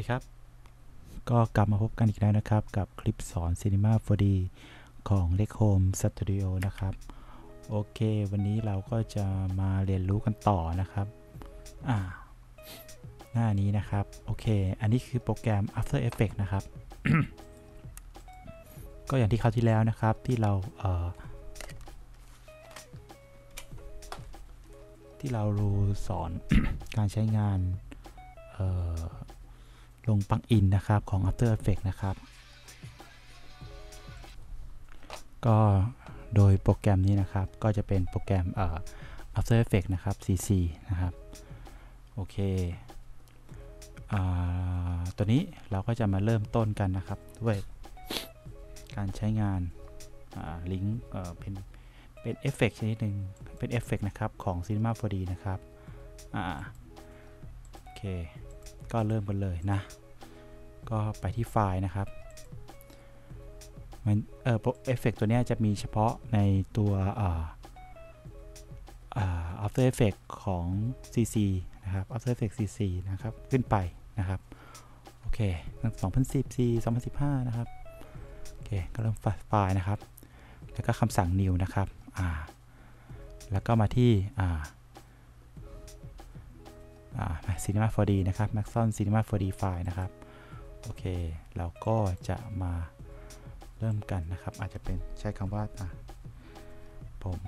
ดีครับ ก็กลับมาพบกันอีกแล้วนะครับ กับคลิปสอน Cinema 4D ของ l e c Home Studio นะครับ โอเค วันนี้เราก็จะมาเรียนรู้กันต่อนะครับ อ่า หน้านี้นะครับ โอเค อันนี้คือโปรแกรม After Effects นะครับ ก็อย่างที่คราวที่แล้วนะครับที่เราเอ่อที่เรารู้สอนการใช้งานเอ่อ ลงปลั๊กอินนะครับของ After Effects นะครับ ก็โดยโปรแกรมนี้นะครับ ก็จะเป็นโปรแกรมเอ่อ After Effects นะครับ CC นะครับ โอเคอ่าตัวนี้เราก็จะมาเริ่มต้นกันนะครับ ด้วยการใช้งานลิงก์เป็นเป็นเอฟเฟกชนิดหนึ่งเป็นเอฟเฟกนะครับ ของ Cinema 4D นะครับ อ่า โอเค ก็เริ่มกันเลยนะ ก็ไปที่ไฟล์นะครับมันเออเอฟเฟกตัวนี้จะมีเฉพาะในตัวอ่าอ่า After Effects ของ CC นะครับ After Effects CC นะครับ ขึ้นไปนะครับ โอเค2014 2015 นะครับ โอเค ก็เริ่มไฟล์นะครับ แล้วก็คำสั่ง new นะครับ อ่า แล้วก็มาที่ อ่า Cinema 4D นะครับ Maxon Cinema 4D ไฟล์นะครับ โอเค เราก็จะมาเริ่มกันนะครับ อาจจะเป็นใช้คำว่าอ่าผม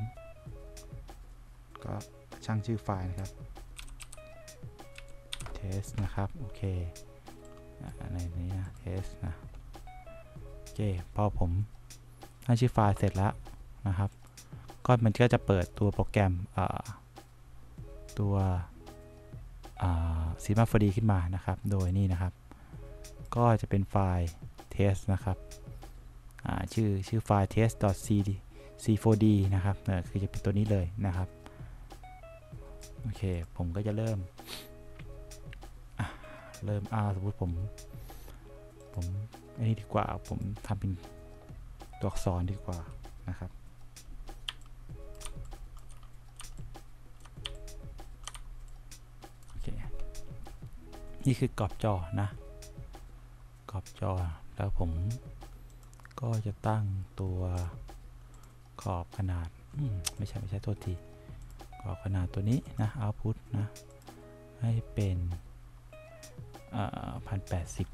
ก็ช่างชื่อไฟล์นะครับ test นะครับ โอเคในนี้นะ test นะ โอเค พอผมตั้งชื่อไฟล์เสร็จแล้วนะครับ ก็มันก็จะเปิดตัวโปรแกรมตัว ซีมาฟดีขึ้นมานะครับ โดยนี่นะครับ ก็จะเป็นไฟล์ test นะครับชื่อชื่อไฟล์ test.c4d นะครับคือจะเป็นตัวนี้เลยนะครับ โอเค ผมก็จะเริ่ม เริ่มอ่าสมมติผม ผมอันนี้ดีกว่า ผมทำเป็นตัวอักษรดีกว่านะครับ นี่คือกรอบจอนะ กรอบจอแล้วผมก็จะตั้งตัวขอบขนาดไม่ใช่ไม่ใช่ตัวทีขอบขนาดตัวนี้นะ output นะ ให้เป็นพันแปดสิบ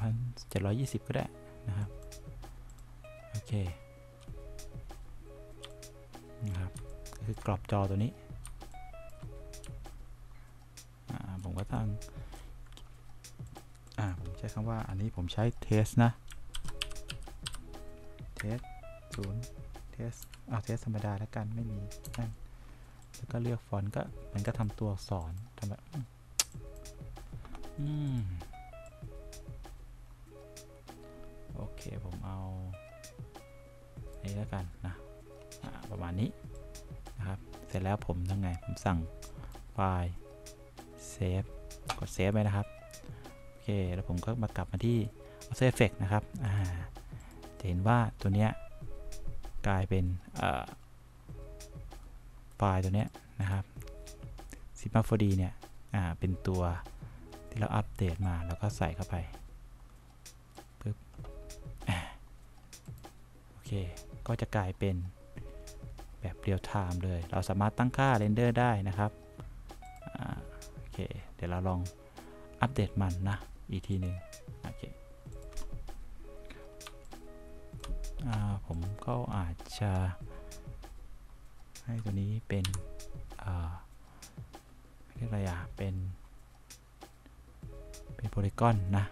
พันเจ็ดร้อยยี่สิบก็ได้นะครับ โอเค นะครับ ก็คือกรอบจอตัวนี้ คำว่าอันนี้ผมใช้เทสนะเทสศูนย์เทสเอาเทสธรรมดาแล้วกันไม่มีนั่นแล้วก็เลือกฟอนต์ก็มันก็ทำตัวอักษรทำแบบอืมโอเค ผมเอาอันนี้แล้วกันนะประมาณนี้นะครับ เสร็จแล้วผมทำไง ผมสั่งไฟล์เซฟกดเซฟไปนะครับ เค แล้วผมก็มากลับมาที่ After Effects นะครับจะเห็นว่าตัวเนี้ยกลายเป็นไฟล์ตัวเนี้ยนะครับ s i m a 4D เนี่ยเป็นตัวที่เราอัปเดตมาแล้วก็ใส่เข้าไปปึ๊บโอเค ก็จะกลายเป็นแบบเรียลไทม์เลย เราสามารถตั้งค่าเรนเดอร์ได้นะครับโอเค เดี๋ยวเราลองอัปเดตมันนะ อีกทีหนึ่งโอเคผมก็อาจจะ ให้ตัวนี้เป็นเรียกอะไรอะ เป็น เป็นโพลีกอนนะ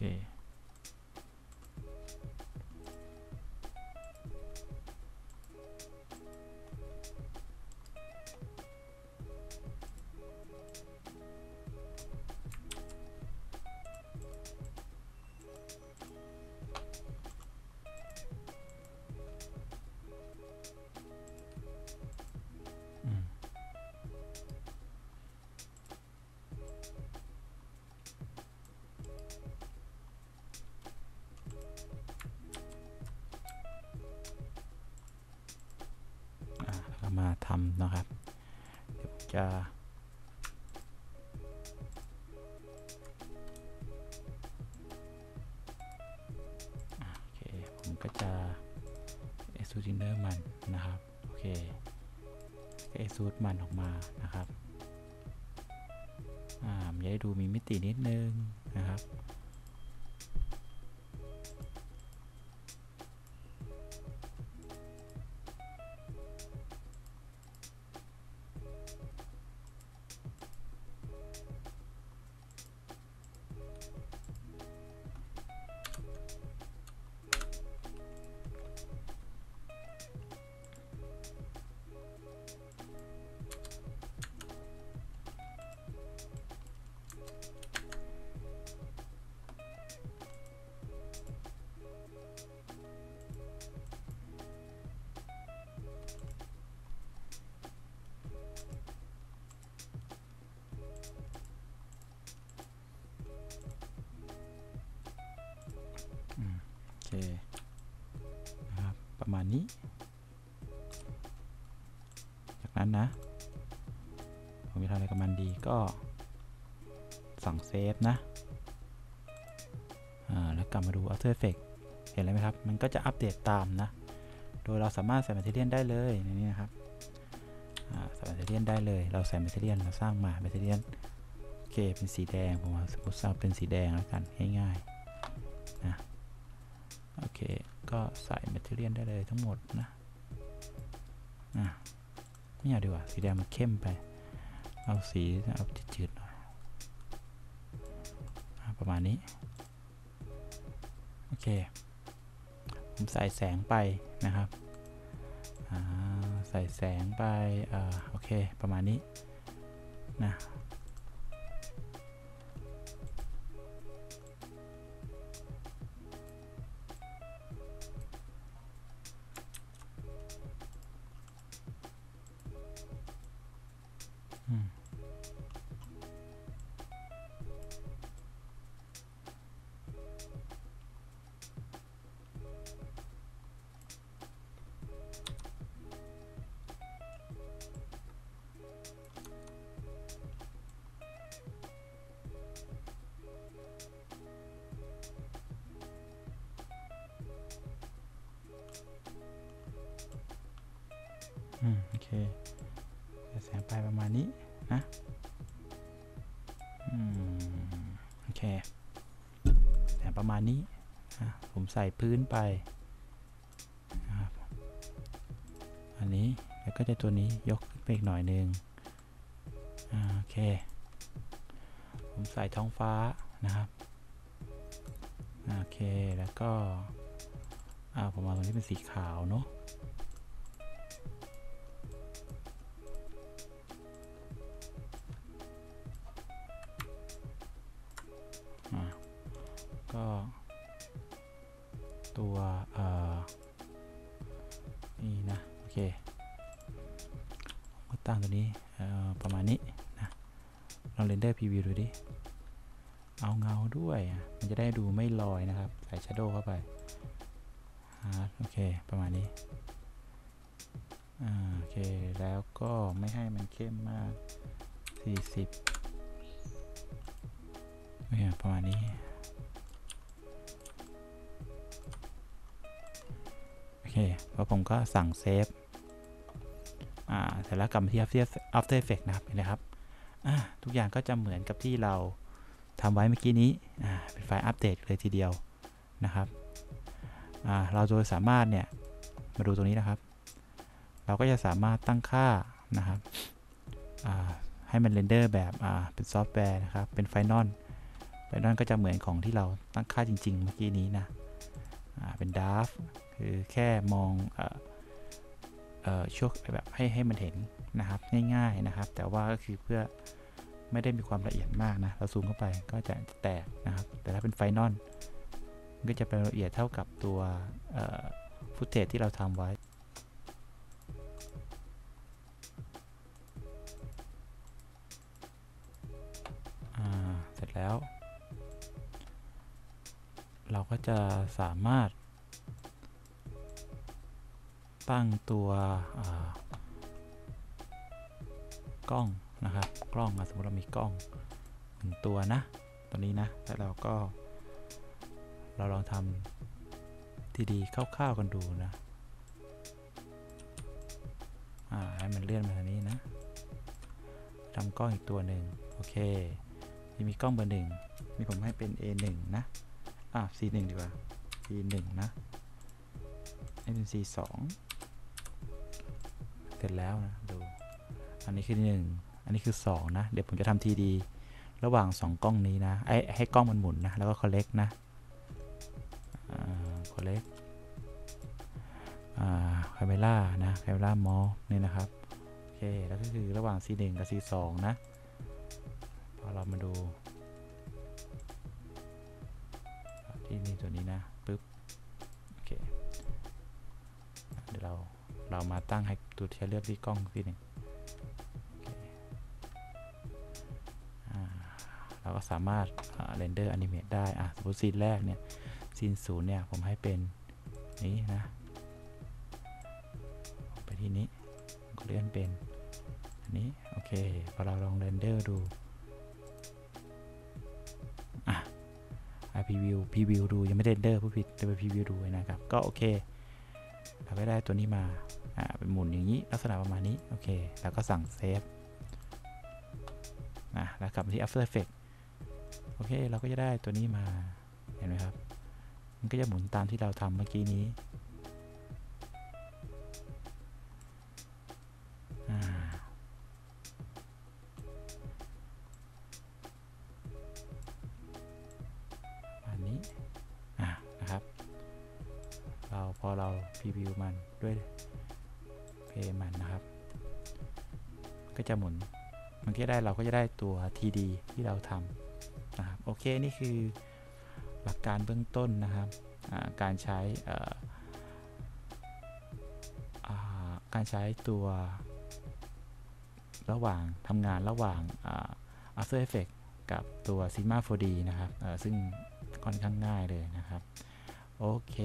อืำนะครับเดี๋ยวผมจะอะโอเค ผมก็จะ e x t r u d e r มันนะครับ โอเคก็ extrude มันออกมานะครับอ่ามันจะได้ดูมีมิตินิดนึงนะครับ นะครับประมาณนี้ จากนั้นนะ ผมจะทำอะไรกับมันดีก็ สั่งเซฟนะ อ่า แล้วกลับมาดู After Effects เห็นอะไรไหมครับ มันก็จะอัปเดตตามนะ โดยเราสามารถใส่ Material ได้เลยในนี้นะครับใส่ Material ได้เลย เราใส่ Material เราสร้างมา Material โอเค เป็นสีแดง ผมสมมติเอาเป็นสีแดงแล้วกัน ง่ายๆนะ โอเค ก็ใส่ Material ได้เลยทั้งหมดนะอะไม่เอาดีกว่า สีแดงมันเข้มไป เอาสีเอาจืดๆหน่อยประมาณนี้ โอเค ผมใส่แสงไปนะครับใส่แสงไปอโอเค ประมาณนี้นะ ณนี้ ผมใส่พื้นไป อันนี้ แล้วก็จะตัวนี้ยกขึ้นไปอีกหน่อยหนึ่งอโอเค ผมใส่ท้องฟ้านะครับ โอเค แล้วก็อ่าผมเอาตรงนี้เป็นสีขาวเนาะ เคก็ตั้งตัวนี้ประมาณนี้นะลองเรนเดอร์พรีวิวดูดิ เอาเงาด้วย มันจะได้ดูไม่ลอยนะครับ ใส่ Shadow เข้าไปฮาร์ดโอเค ประมาณนี้โอเค แล้วก็ไม่ให้มันเข้มมาก 40เนี่ยประมาณนี้ โอเคพอผมก็สั่งเซฟ อ่าเสร็จแล้วกลับมาที่ After Effects นะครับเห็นไหมครับอ่าทุกอย่างก็จะเหมือนกับที่เราทำไว้เมื่อกี้นี้อ่าเป็นไฟล์อัปเดตเลยทีเดียวนะครับอ่าเราโดยสามารถเนี่ยมาดูตรงนี้นะครับ เราก็จะสามารถตั้งค่านะครับอ่าให้มันเรนเดอร์แบบอ่าเป็นซอฟต์แวร์นะครับเป็นไฟนอลไฟนอลก็จะเหมือนของที่เราตั้งค่าจริง ๆ เมื่อกี้นี้นะอ่าเป็นดาฟคือแค่มองอ่อเอ่อ ช่วงแบบให้ให้มันเห็นนะครับง่ายๆนะครับ แต่ว่าก็คือเพื่อไม่ได้มีความละเอียดมากนะเราซูมเข้าไปก็จะแตกนะครับ แต่ถ้าเป็นไฟนอลก็จะเป็นละเอียดเท่ากับตัวฟุตเทจที่เราทำไว้เสร็จแล้ว เราก็จะสามารถ ตั้งตัวกล้องนะครับ กล้องสมมติเรามีกล้องหนึ่งตัวนะ ตัวนี้นะ แล้วเราก็ เราลองทำทีดีคร่าวๆกันดูนะให้มันเลื่อนมาทางนี้นะทำกล้องอีกตัวหนึ่งโอเคมีกล้องเบอร์หนึ่งมีผมให้เป็น A1 นะ อะ C1 ดีกว่า C1 นะให้เป็น C2 เสร็จแล้วนะดู อันนี้คือ 1 อันนี้คือ 2 นะ เดี๋ยวผมจะทำทีดี ระหว่าง 2 กล้องนี้นะไอ้ให้กล้องมันหมุนนะ แล้วก็ collect นะอ่า collect อ่า camera นะ camera m o นี่นะครับ โอเค แล้วก็คือระหว่าง C1 กับ C2 นะ พอเรามาดูที่นี่ตัวนี้นะ ปึ๊บ โอเค เดี๋ยวเรา เรามาตั้งให้ตัวที่เลือกที่กล้องที่หนึ่งเราก็สามารถเรนเดอร์แอนิเมตได้อะสมมติซีนแรกเนี่ยซีนศูนย์เนี่ย ผมให้เป็นนี้นะ ไปที่นี้ก็เลื่อนเป็น อันนี้ โอเค พอเราลองเรนเดอร์ดูอะ preview preview ดู ยังไม่ได้เรนเดอร์ผู้ผิดจะไป preview ดูนะครับ ก็โอเค เราก็ได้ตัวนี้มา อ่าเป็นหมุนอย่างนี้ลักษณะประมาณนี้ โอเค แล้วก็สั่งเซฟนะแล้วกลับมาที่ After Effects โอเค เราก็จะได้ตัวนี้มาเห็นไหมครับ มันก็จะหมุนตามที่เราทำเมื่อกี้นี้อันนี้อะนะครับ เราพอเราพรีวิวมันด้วย เพย์มันนะครับ ก็จะหมุนมันก็ได้เราก็จะได้ตัว TD ที่เราทำนะครับโอเคนี่คือหลักการเบื้องต้นนะครับการใช้การใช้ตัวระหว่างทำงานระหว่าง After Effects กับตัว Sigma 4D นะครับซึ่งค่อนข้างง่ายเลยนะครับ โอเค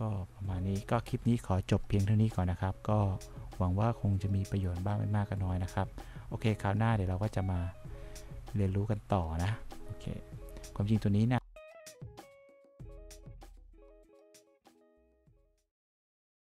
ก็ประมาณนี้ก็คลิปนี้ขอจบเพียงเท่านี้ก่อนนะครับ ก็หวังว่าคงจะมีประโยชน์บ้างไม่มากก็น้อยนะครับ โอเคคราวหน้าเดี๋ยวเราก็จะมาเรียนรู้กันต่อนะ โอเค ความจริงตัวนี้นะ